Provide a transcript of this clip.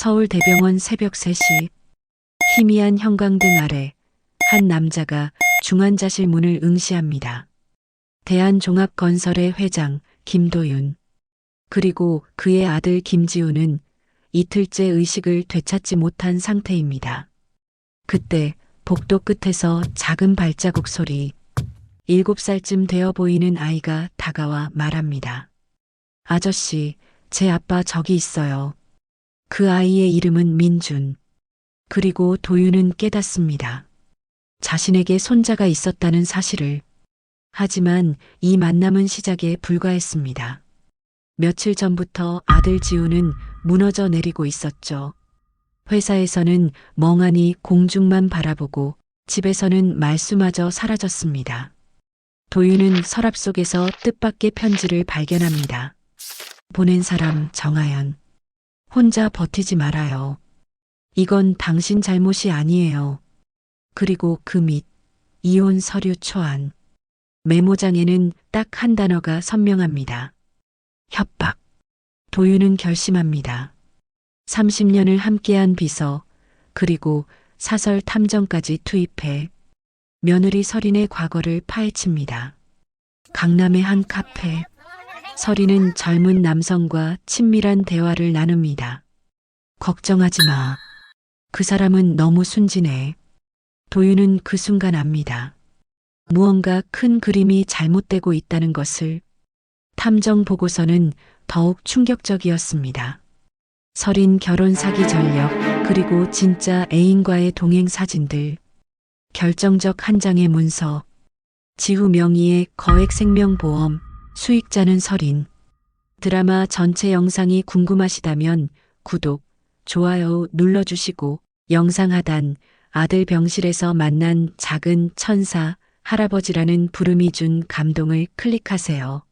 서울대병원 새벽 3시 희미한 형광등 아래 한 남자가 중환자실 문을 응시합니다. 대한종합건설의 회장 김도윤 그리고 그의 아들 김지우는 이틀째 의식을 되찾지 못한 상태입니다. 그때 복도 끝에서 작은 발자국 소리, 일곱 살쯤 되어 보이는 아이가 다가와 말합니다. 아저씨, 제 아빠 저기 있어요. 그 아이의 이름은 민준. 그리고 도윤은 깨닫습니다. 자신에게 손자가 있었다는 사실을. 하지만 이 만남은 시작에 불과했습니다. 며칠 전부터 아들 지우는 무너져 내리고 있었죠. 회사에서는 멍하니 공중만 바라보고 집에서는 말수마저 사라졌습니다. 도윤은 서랍 속에서 뜻밖의 편지를 발견합니다. 보낸 사람 정하연. 혼자 버티지 말아요. 이건 당신 잘못이 아니에요. 그리고 그 밑, 이혼 서류 초안. 메모장에는 딱 한 단어가 선명합니다. 협박. 도윤은 결심합니다. 30년을 함께한 비서, 그리고 사설 탐정까지 투입해 며느리 설인의 과거를 파헤칩니다. 강남의 한 카페. 설인은 젊은 남성과 친밀한 대화를 나눕니다. 걱정하지 마. 그 사람은 너무 순진해. 도윤은 그 순간 압니다. 무언가 큰 그림이 잘못되고 있다는 것을 탐정 보고서는 더욱 충격적이었습니다. 설인 결혼 사기 전력, 그리고 진짜 애인과의 동행 사진들, 결정적 한 장의 문서, 지후 명의의 거액 생명보험, 수익자는 설인. 드라마 전체 영상이 궁금하시다면 구독, 좋아요 눌러주시고 영상 하단 아들 병실에서 만난 작은 천사 할아버지라는 부름이 준 감동을 클릭하세요.